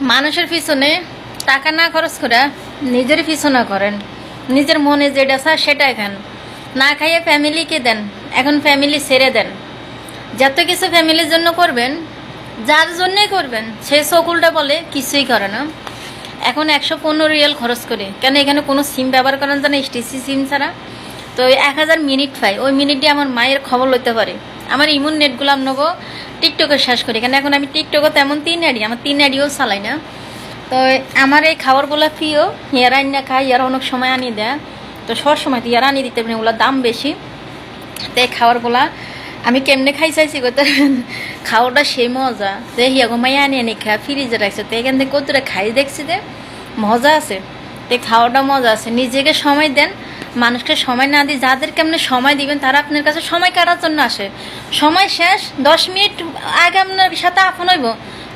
মানুষের পিছনে টাকা না খরচ করে নিজের পিছনে করেন। নিজের মনে যেটা চায় সেটাই খান। না খাইয়ে ফ্যামিলিকে দেন, এখন ফ্যামিলি ছেড়ে দেন। যত কিছু ফ্যামিলির জন্য করবেন, যার জন্যই করবেন, সে সকুলটা বলে কিছুই করে না। এখন একশো পনেরো রিয়াল খরচ করে। কেন এখানে কোনো সিম ব্যবহার করেন জানে এসটিসি সিম ছাড়া? তো এক হাজার মিনিট পাই। ওই মিনিটে আমার মায়ের খবর লইতে পারে। আমার ইমুন নেটগুলো নেব টিকটকে শেষ করি, কেন এখন আমি টিকটকও তেমন তিন আডি আমার তিন আডিও চালাই না। তো আমার এই খাবারগুলো প্রিয় ইয়ারা আনিয়ে খাই ইয়ারা অনেক সময় আনিয়ে দেয়। তো সব সময় তো ইয়ারা আনি দিতে পারে ওগুলোর দাম বেশি। তো এই খাবারগুলা আমি কেমনে খাই চাইছি কত খাওয়াটা সেই মজা। যে হিয়া গো মাইয়া আনিয়ে আনি খা ফ্রিজে রাখছে। তো এখান থেকে কতটা খাই দেখছি যে মজা আছে। তো খাওয়াটা মজা আছে। নিজেকে সময় দেন, মানুষকে সময় না দিয়ে যাদেরকে আপনি সময় দিবেন, তারা আপনার কাছে সময় কাটার জন্য আসে। সময় শেষ, দশ মিনিট আগে আপনার সাথে আপন হইব।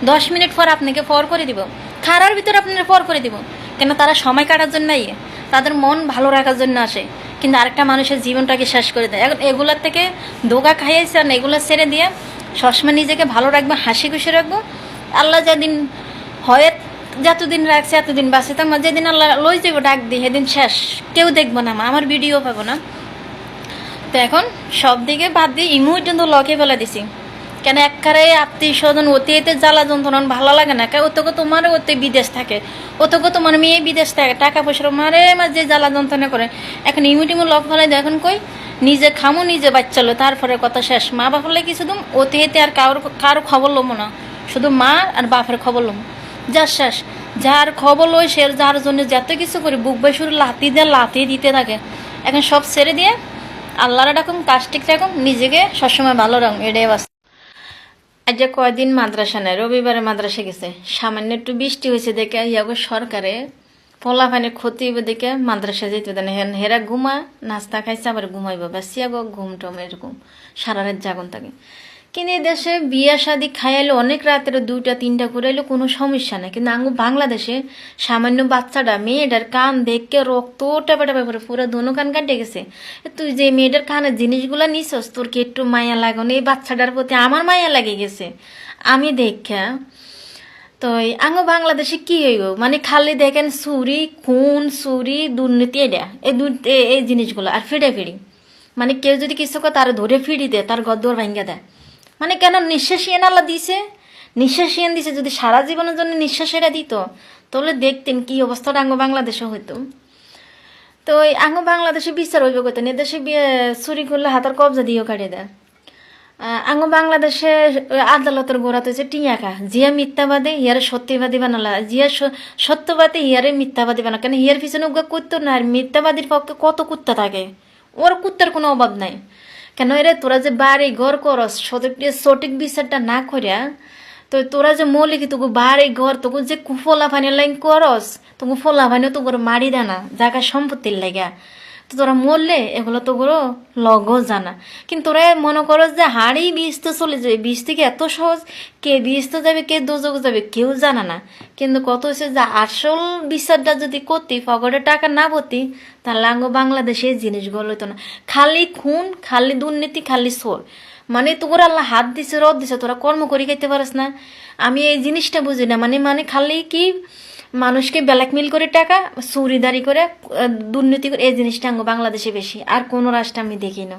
দশ মিনিট পর আপনাকে পর করে দিব। খারার ভিতরে আপনার পর করে দিব। কেন তারা সময় কাটার জন্য ইয়ে। তাদের মন ভালো রাখার জন্য আসে। কিন্তু আরেকটা মানুষের জীবনটাকে শেষ করে দেয়। এখন এগুলোর থেকে দোকা খাইয়েছে আর এগুলো ছেড়ে দিয়ে সবসময় নিজেকে ভালো রাখব, হাসি খুশি রাখব। আল্লাহ যেদিন হয় যতদিন রাখছে, এতদিন বাঁচে। তো আমার যেদিন আল্লাহ লই যাব ডাক দিই সেদিন শেষ। কেউ দেখব না আমার ভিডিও পাবো না। তো এখন সব দিকে বাদ দিয়ে ইমু পর্যন্ত লকে ফেলে দিছি। কেন একবারে আত্মীয় স্বজন অতি এতে জ্বালা যন্ত্রণা, ভালো লাগে না। কেন ওতকে তোমার ওতে বিদেশ থাকে। ওতকে তোমার মেয়ে বিদেশ থাকে। টাকা পয়সা মারে মাঝে জ্বালা যন্ত্রণা করে। এখন ইমু টিমু লক ফেলে দেয়, এখন কই? নিজে খামো, নিজে বাচ্চালো তারপরে কথা শেষ। মা বাপলে কি শুধু অতি এতে আর কারোর কারও খবর লমো না। শুধু মা আর বাপের খবর লমো। যা শেষ। যার খবর লই সে যার জন্য যত কিছু করে, বুক বাইশুর লাতি দিয়ে লাতি দিতে থাকে। এখন সব ছেড়ে দিয়ে আল্লাহরা ডাকুন কাজ ঠিক রাখুন, নিজেকে সবসময় ভালো রাখুন, এটাই বাস আজ যে কয়দিন মাদ্রাসা নেই, রবিবারে মাদ্রাসা গেছে। সামান্য একটু বৃষ্টি হয়েছে দেখে ইয়াগো সরকারে পোলা পানির ক্ষতি হইবে দেখে মাদ্রাসা যেতে দেন। হেন হেরা ঘুমা নাস্তা খাইছে, আবার ঘুমাইব। ব্যাস, ইয়াগো ঘুম টম এরকম। সারা রাত জাগন থাকে। কিন্তু দেশে বিয়া, শাদি খাইলে অনেক রাতের দুইটা, তিনটা করে এলে কোনো সমস্যা নাই। কিন্তু আঙ্গু বাংলাদেশে সামান্য বাচ্চাটা, মেয়েটার কান দেখকে রক্ত টাপা টাপা করে পুরো দোনো কান কাটে গেছে। তুই যে মেয়েটার কানের জিনিসগুলো নিছস, তোর কি একটু মায়া লাগানো এই বাচ্চাটার প্রতি আমার মায়া লাগে গেছে। আমি দেখা, তো আঙ্গ বাংলাদেশে কি হইব? মানে খালি দেখেন চুরি খুন চুরি দুর্নীতি, এটা। এই এই জিনিসগুলো আর ফিডে ফিডি মানে কেউ যদি কিছু তার ধরে ফিরি দেয়, তার গদ্দর ভাঙ্গা দেয়। মানে কেন নিঃশ্বাস ইয়েন আল্লাহ দিছে নিঃশ্বাস ইয়েন দিছে যদি সারা জীবনের জন্য নিঃশ্বাস এটা দিত, তাহলে দেখতেন কি অবস্থাটা আঙ্গ বাংলাদেশে হইতো। তো ওই আঙ্গ বাংলাদেশে বিচার হইবে কত এদেশে চুরি করলে হাতের কবজা দিয়েও কাটিয়ে দেয়। আঙ্গ বাংলাদেশে আদালতের গোড়াতে হচ্ছে টিয়াকা। জিয়া মিথ্যাবাদী, ইয়ারে সত্যবাদী বানালা। জিয়া সত্যবাদী ইয়ারে মিথ্যাবাদী বানা কেন ইয়ার পিছনে উগা কুত্তর না আর মিথ্যাবাদীর পক্ষে কত কুত্তা থাকে? ওর কুত্তার কোনো অভাব নাই। কেন এরা তোরা যে বাড়ি ঘর করস সঠিক বিচারটা না করিয়া তো তোরা যে মৌলিক তোকে বাড়ি ঘর, তোকে যে কুফলা ফানি লাইন করস, তোকে ফলা ফানিও তো করে মারি দেনা জায়গা সম্পত্তির লাগা। তো তোরা মরলে এগুলো তো গুলো লগ জানা। কিন্তু তোরা মনে করো যে হাড়ি বীজ তো চলে যাবে বীজ থেকে এত সহজ, কে বীজ তো যাবে, কে দোজক যাবে, কেউ জানা না। কিন্তু কত হচ্ছে যে আসল বিচারটা যদি করতি, পকেটে টাকা না ভর্তি, তাহলে আঙ্গ বাংলাদেশে এই জিনিসগুলো হতো না। খালি খুন, খালি দুর্নীতি, খালি সোর মানে তোর আল্লাহ হাত দিছে, রদ দিছে, তোরা কর্ম করে খাইতে পারিস না। আমি এই জিনিসটা বুঝি না। মানে মানে খালি কি মানুষকে ব্ল্যাকমেল করে টাকা, চুরিদারি করে দুর্নীতি করে, এই জিনিসটা বাংলাদেশে বেশি। আর কোনো রাষ্ট্র আমি দেখি না